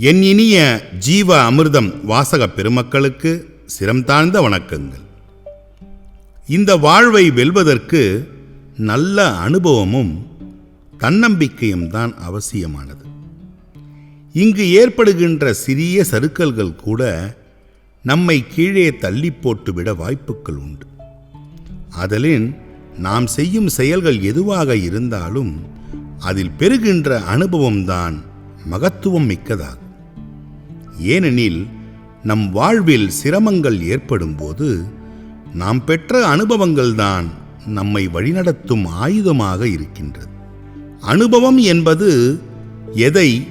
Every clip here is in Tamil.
என் இனிய ஜீவ அமிர்தம் வாசக பெருமக்களுக்கு சிரம் தாழ்ந்த வணக்கங்கள். இந்த வாழ்வை வெல்வதற்கு நல்ல அனுபவமும் தன்னம்பிக்கையும் தான் அவசியமானது. இங்கு ஏற்படுகின்ற சிறிய சறுக்கல்கள் கூட நம்மை கீழே தள்ளி போட்டுவிட வாய்ப்புகள் உண்டு. அதலின் நாம் செய்யும் செயல்கள் எதுவாக இருந்தாலும் அதில் பெறுகின்ற அனுபவம்தான் மகத்துவம் மிக்கதாகும். ஏனெனில் நம் வாழ்வில் சிரமங்கள் ஏற்படும்போது நாம் பெற்ற அனுபவங்கள்தான் நம்மை வழிநடத்தும் ஆயுதமாக இருக்கின்றது. அனுபவம் என்பது எதை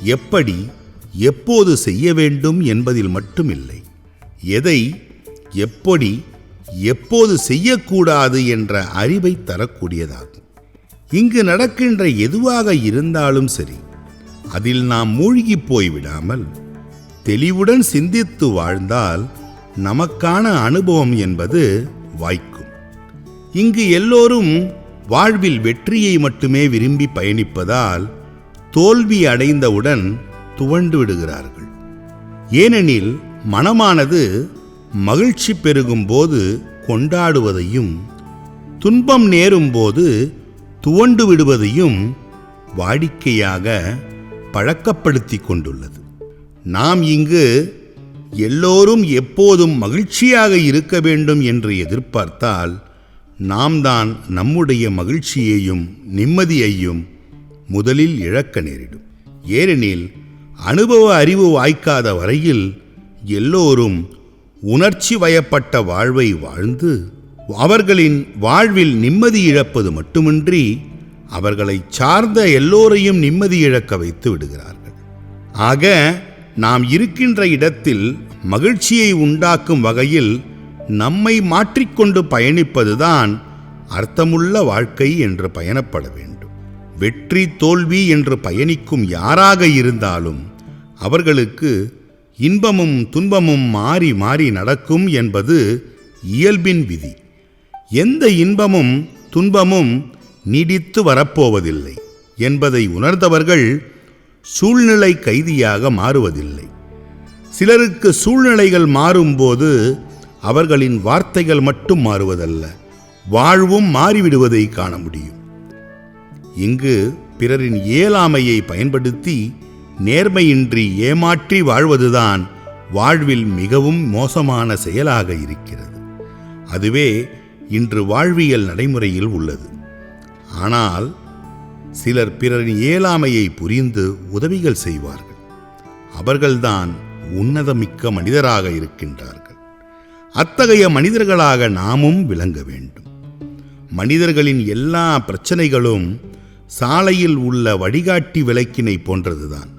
எப்படி எப்போது செய்ய வேண்டும் என்பதில் மட்டுமில்லை. எதை எப்படி எப்போது செய்யக்கூடாது என்ற அறிவை தரக்கூடியதாகும். இங்கு நடக்கின்ற எதுவாக இருந்தாலும் சரி அதில் நாம் மூழ்கி போய்விடாமல் தெளிவுடன் சிந்தித்து வாழ்ந்தால் நமக்கான அனுபவம் என்பது வாய்க்கும். இங்கு எல்லோரும் வாழ்வில் வெற்றியை மட்டுமே விரும்பி பயணிப்பதால் தோல்வி அடைந்தவுடன் துவண்டு விடுகிறார்கள். ஏனெனில் மனமானது மகிழ்ச்சி பெருகும்போது கொண்டாடுவதையும் துன்பம் நேரும்போது துவண்டு விடுவதையும் வாடிக்கையாக பழக்கப்படுத்தி கொண்டுள்ளது. நாம் இங்கு எல்லோரும் எப்போதும் மகிழ்ச்சியாக இருக்க வேண்டும் என்று எதிர்பார்த்தால் நாம் தான் நம்முடைய மகிழ்ச்சியையும் நிம்மதியையும் முதலில் இழக்க நேரிடும். ஏனெனில் அனுபவ அறிவு வாய்க்காத வரையில் எல்லோரும் உணர்ச்சி வயப்பட்ட வாழ்வை வாழ்ந்து அவர்களின் வாழ்வில் நிம்மதி இழப்பது மட்டுமின்றி அவர்களை சார்ந்த எல்லோரையும் நிம்மதி இழக்க வைத்து விடுகிறார்கள். ஆக நாம் இருக்கின்ற இடத்தில் மகிழ்ச்சியை உண்டாக்கும் வகையில் நம்மை மாற்றிக்கொண்டு பயணிப்பதுதான் அர்த்தமுள்ள வாழ்க்கை என்று பயணப்பட வேண்டும். வெற்றி தோல்வி என்று பயணிக்கும் யாராக இருந்தாலும் அவர்களுக்கு இன்பமும் துன்பமும் மாறி மாறி நடக்கும் என்பது இயல்பின் விதி. எந்த இன்பமும் துன்பமும் நீடித்து வரப்போவதில்லை என்பதை உணர்ந்தவர்கள் சூழ்நிலை கைதியாக மாறுவதில்லை. சிலருக்கு சூழ்நிலைகள் மாறும்போது அவர்களின் வார்த்தைகள் மட்டும் மாறுவதல்ல வாழ்வும் மாறிவிடுவதை காண முடியும். இங்கு பிறரின் இயலாமையை பயன்படுத்தி நேர்மையின்றி ஏமாற்றி வாழ்வதுதான் வாழ்வில் மிகவும் மோசமான செயலாக இருக்கிறது. அதுவே இன்று வாழ்வியல் நடைமுறையில் உள்ளது. ஆனால் சிலர் பிறரின் இயலாமையை புரிந்து உதவிகள் செய்வார்கள். அவர்கள்தான் உன்னதமிக்க மனிதராக இருக்கின்றார்கள். அத்தகைய மனிதர்களாக நாமும் விளங்க வேண்டும். மனிதர்களின் எல்லா பிரச்சனைகளும் சாலையில் உள்ள வழிகாட்டி விளக்கினை போன்றதுதான்.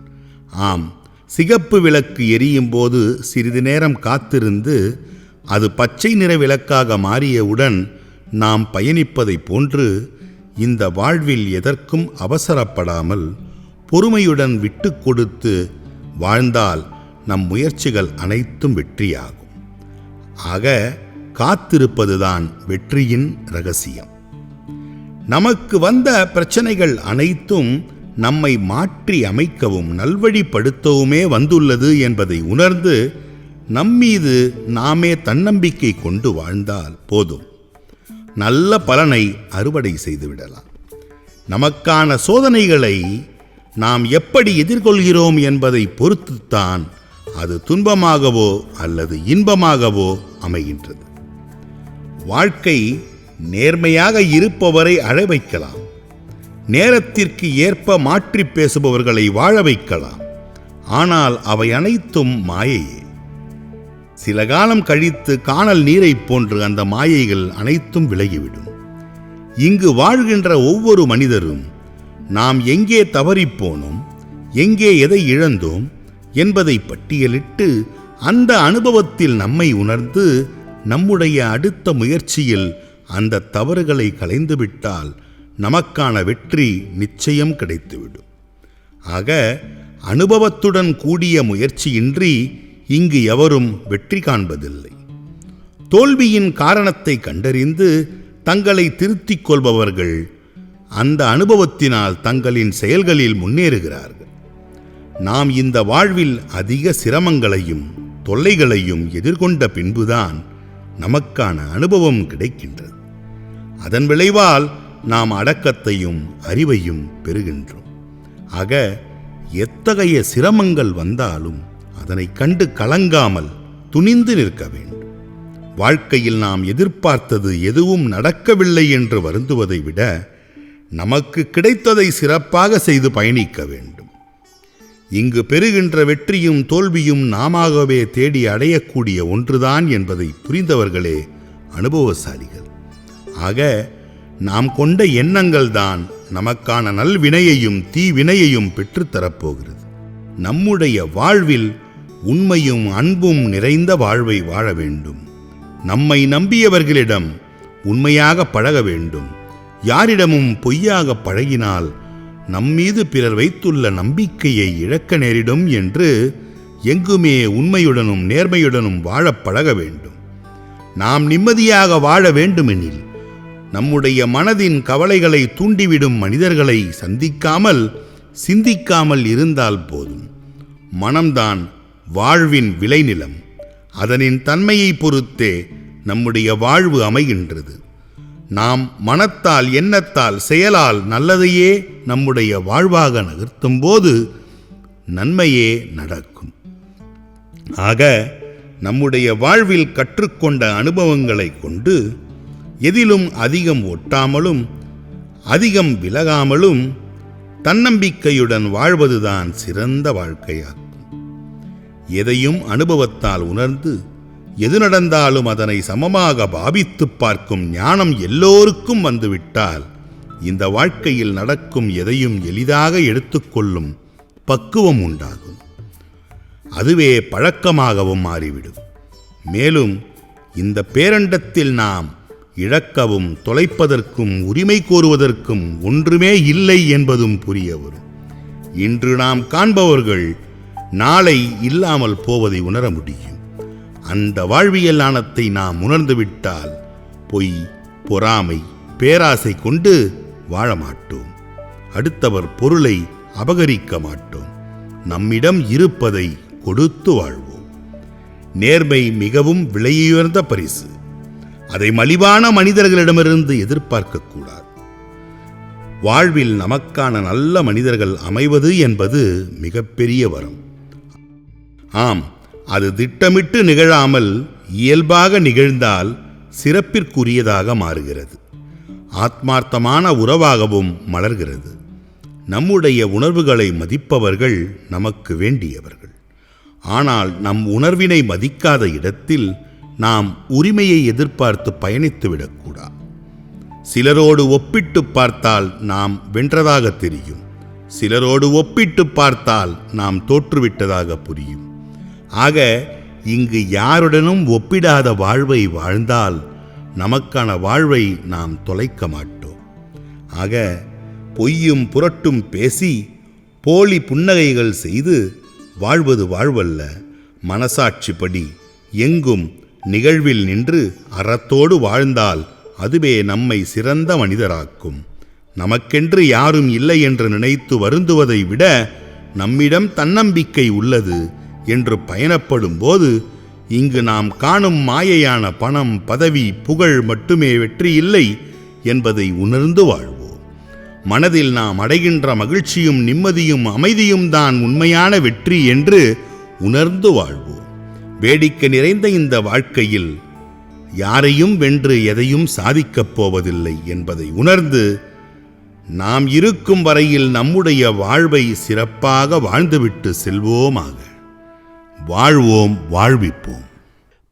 ஆம் சிகப்பு விளக்கு எரியும் போது சிறிது நேரம் காத்திருந்து அது பச்சை நிற விளக்காக மாறியவுடன் நாம் பயணிப்பதைப் போன்று இந்த வாழ்வில் எதற்கும் அவசரப்படாமல் பொறுமையுடன் விட்டு கொடுத்து வாழ்ந்தால் நம் முயற்சிகள் அனைத்தும் வெற்றியாகும். ஆக காத்திருப்பதுதான் வெற்றியின் ரகசியம். நமக்கு வந்த பிரச்சனைகள் அனைத்தும் நம்மை மாற்றி அமைக்கவும் நல்வழிப்படுத்தவுமே வந்துள்ளது என்பதை உணர்ந்து நம்மீது நாமே தன்னம்பிக்கை கொண்டு வாழ்ந்தால் போதும். நல்ல பலனை அறுவடை செய்துவிடலாம் நமக்கான சோதனைகளை நாம் எப்படி எதிர்கொள்கிறோம் என்பதை பொறுத்துத்தான் அது துன்பமாகவோ அல்லது இன்பமாகவோ அமைகின்றது. வாழ்க்கை நேர்மையாக இருப்பவரை அழ வைக்கலாம். நேரத்திற்கு ஏற்ப மாற்றி பேசுபவர்களை வாழ வைக்கலாம். ஆனால் அவை அனைத்தும் மாயையே. சில காலம் கழித்து காணல் நீரைப் போன்று அந்த மாயைகள் அனைத்தும் விலகிவிடும். இங்கு வாழ்கின்ற ஒவ்வொரு மனிதரும் நாம் எங்கே தவறிப்போனோம் எங்கே எதை இழந்தோம் என்பதை பட்டியலிட்டு அந்த அனுபவத்தில் நம்மை உணர்ந்து நம்முடைய அடுத்த முயற்சியில் அந்த தவறுகளை கலைந்துவிட்டால் நமக்கான வெற்றி நிச்சயம் கிடைத்துவிடும். ஆக அனுபவத்துடன் கூடிய முயற்சியின்றி இங்கு எவரும் வெற்றி காண்பதில்லை. தோல்வியின் காரணத்தை கண்டறிந்து தங்களை திருத்திக் கொள்பவர்கள் அந்த அனுபவத்தினால் தங்களின் செயல்களில் முன்னேறுகிறார்கள். நாம் இந்த வாழ்வில் அதிக சிரமங்களையும் தொல்லைகளையும் எதிர்கொண்ட பின்புதான் நமக்கான அனுபவம் கிடைக்கின்றது. அதன் விளைவால் நாம் அடக்கத்தையும் அறிவையும் பெறுகின்றோம். ஆக எத்தகைய சிரமங்கள் வந்தாலும் அதனை கண்டு கலங்காமல் துணிந்து நிற்க வேண்டும். வாழ்க்கையில் நாம் எதிர்பார்த்தது எதுவும் நடக்கவில்லை என்று வருந்துவதை விட நமக்கு கிடைத்ததை சிறப்பாக செய்து பயணிக்க வேண்டும். இங்கு பெறுகின்ற வெற்றியும் தோல்வியும் நாமாகவே தேடி அடையக்கூடிய ஒன்றுதான் என்பதை புரிந்தவர்களே அனுபவசாலிகள். ஆக நாம் கொண்ட எண்ணங்கள் தான் நமக்கான நல்வினையையும் தீவினையையும் பெற்றுத்தரப்போகிறது. நம்முடைய வாழ்வில் உண்மையும் அன்பும் நிறைந்த வாழ்வை வாழ வேண்டும். நம்மை நம்பியவர்களிடம் உண்மையாக பழக வேண்டும். யாரிடமும் பொய்யாக பழகினால் நம்மீது பிறர் வைத்துள்ள நம்பிக்கையை இழக்க நேரிடும் என்று எங்குமே உண்மையுடனும் நேர்மையுடனும் வாழப் பழக வேண்டும். நாம் நிம்மதியாக வாழ வேண்டுமெனில் நம்முடைய மனதின் கவலைகளை தூண்டிவிடும் மனிதர்களை சந்திக்காமல் சிந்திக்காமல் இருந்தால் போதும். மனம்தான் வாழ்வின் விளைநிலம். அதனின் தன்மையை பொறுத்தே நம்முடைய வாழ்வு அமைகின்றது. நாம் மனத்தால் எண்ணத்தால் செயலால் நல்லதையே நம்முடைய வாழ்வாக நகர்த்தும் போது நன்மையே நடக்கும். ஆக நம்முடைய வாழ்வில் கற்றுக்கொண்ட அனுபவங்களை கொண்டு எதிலும் அதிகம் ஒட்டாமலும் அதிகம் விலகாமலும் தன்னம்பிக்கையுடன் வாழ்வதுதான் சிறந்த வாழ்க்கையாகும். எதையும் அனுபவத்தால் உணர்ந்து எது நடந்தாலும் அதனை சமமாக பாவித்துப் பார்க்கும் ஞானம் எல்லோருக்கும் வந்துவிட்டால் இந்த வாழ்க்கையில் நடக்கும் எதையும் எளிதாக எடுத்துக்கொள்ளும் பக்குவம் உண்டாகும். அதுவே பழக்கமாகவும் மாறிவிடும். மேலும் இந்த பேரண்டத்தில் நாம் இழக்கவும் தொலைப்பதற்கும் உரிமை கோருவதற்கும் ஒன்றுமே இல்லை என்பதும் புரிய வரும். இன்று நாம் காண்பவர்கள் நாளை இல்லாமல் போவதை உணர முடியும். அந்த வாழ்வியல் ஆணத்தை நாம் உணர்ந்துவிட்டால் பொய் பொறாமை பேராசை கொண்டு வாழ மாட்டோம். அடுத்தவர் பொருளை அபகரிக்க மாட்டோம். நம்மிடம் இருப்பதை கொடுத்து வாழ்வோம். நேர்மை மிகவும் விலையுயர்ந்த பரிசு. அதை மலிவான மனிதர்களிடமிருந்து எதிர்பார்க்கக்கூடாது வாழ்வில் நமக்கான நல்ல மனிதர்கள் அமைவது என்பது மிகப்பெரிய வரம். ஆம் அது திட்டமிட்டு நிகழாமல் இயல்பாக நிகழ்ந்தால் சிறப்பிற்குரியதாக மாறுகிறது. ஆத்மார்த்தமான உறவாகவும் மலர்கிறது. நம்முடைய உணர்வுகளை மதிப்பவர்கள் நமக்கு வேண்டியவர்கள். ஆனால் நம் உணர்வினை மதிக்காத இடத்தில் நாம் உரிமையை எதிர்பார்த்து பயணித்து விடக்கூடாது சிலரோடு ஒப்பிட்டு பார்த்தால் நாம் வென்றதாக தெரியும். சிலரோடு ஒப்பிட்டு பார்த்தால் நாம் தோற்றுவிட்டதாக புரியும். ஆக இங்கு யாருடனும் ஒப்பிடாத வாழ்வை வாழ்ந்தால் நமக்கான வாழ்வை நாம் தொலைக்க மாட்டோம். ஆக பொய்யும் புரட்டும் பேசி போலி புன்னகைகள் செய்து வாழ்வது வாழ்வல்ல. மனசாட்சிப்படி எங்கும் நிகழ்வில் நின்று அறத்தோடு வாழ்ந்தால் அதுவே நம்மை சிறந்த மனிதராக்கும். நமக்கென்று யாரும் இல்லை என்று நினைத்து வருந்துவதை விட நம்மிடம் தன்னம்பிக்கை உள்ளது. என்று பயணப்படும் போது இங்கு நாம் காணும் மாயையான பணம் பதவி புகழ் மட்டுமே வெற்றி இல்லை என்பதை உணர்ந்து வாழ்வோம். மனதில் நாம் அடைகின்ற மகிழ்ச்சியும் நிம்மதியும் அமைதியும் தான் உண்மையான வெற்றி என்று உணர்ந்து வாழ்வோம். வேடிக்கை நிறைந்த இந்த வாழ்க்கையில் யாரையும் வென்று எதையும் சாதிக்கப் போவதில்லை என்பதை உணர்ந்து நாம் இருக்கும் வரையில் நம்முடைய வாழ்வை சிறப்பாக வாழ்ந்துவிட்டு செல்வோமாக. வாழ்வோம் வாழ்விப்போம்.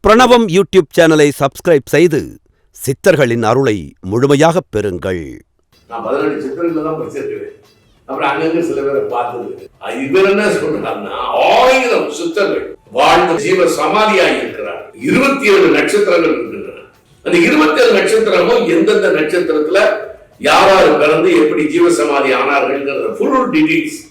பிரணவம் யூடியூப் சேனலை சப்ஸ்கிரைப் செய்து சித்தர்களின் அருளை முழுமையாகப் பெறுங்கள். நான் பதினெட்டு சித்திரங்கள் தான் படிச்சிருக்கிறேன். அப்புறம் அங்கங்க சில பேரை பார்த்தது அது இவர் என்ன சொல்றாருன்னா ஆயிரம் சித்தர்கள் வாழ்ந்த ஜீவ சமாதியாகி இருக்கிறார். இருபத்தி ஏழு நட்சத்திரங்கள் இருக்கின்றன. அந்த இருபத்தி ஏழு நட்சத்திரமும் எந்தெந்த நட்சத்திரத்துல யாராரு பிறந்து எப்படி ஜீவ சமாதி ஆனார்கள்ங்கிறத ஃபுல் டீடைல்ஸ்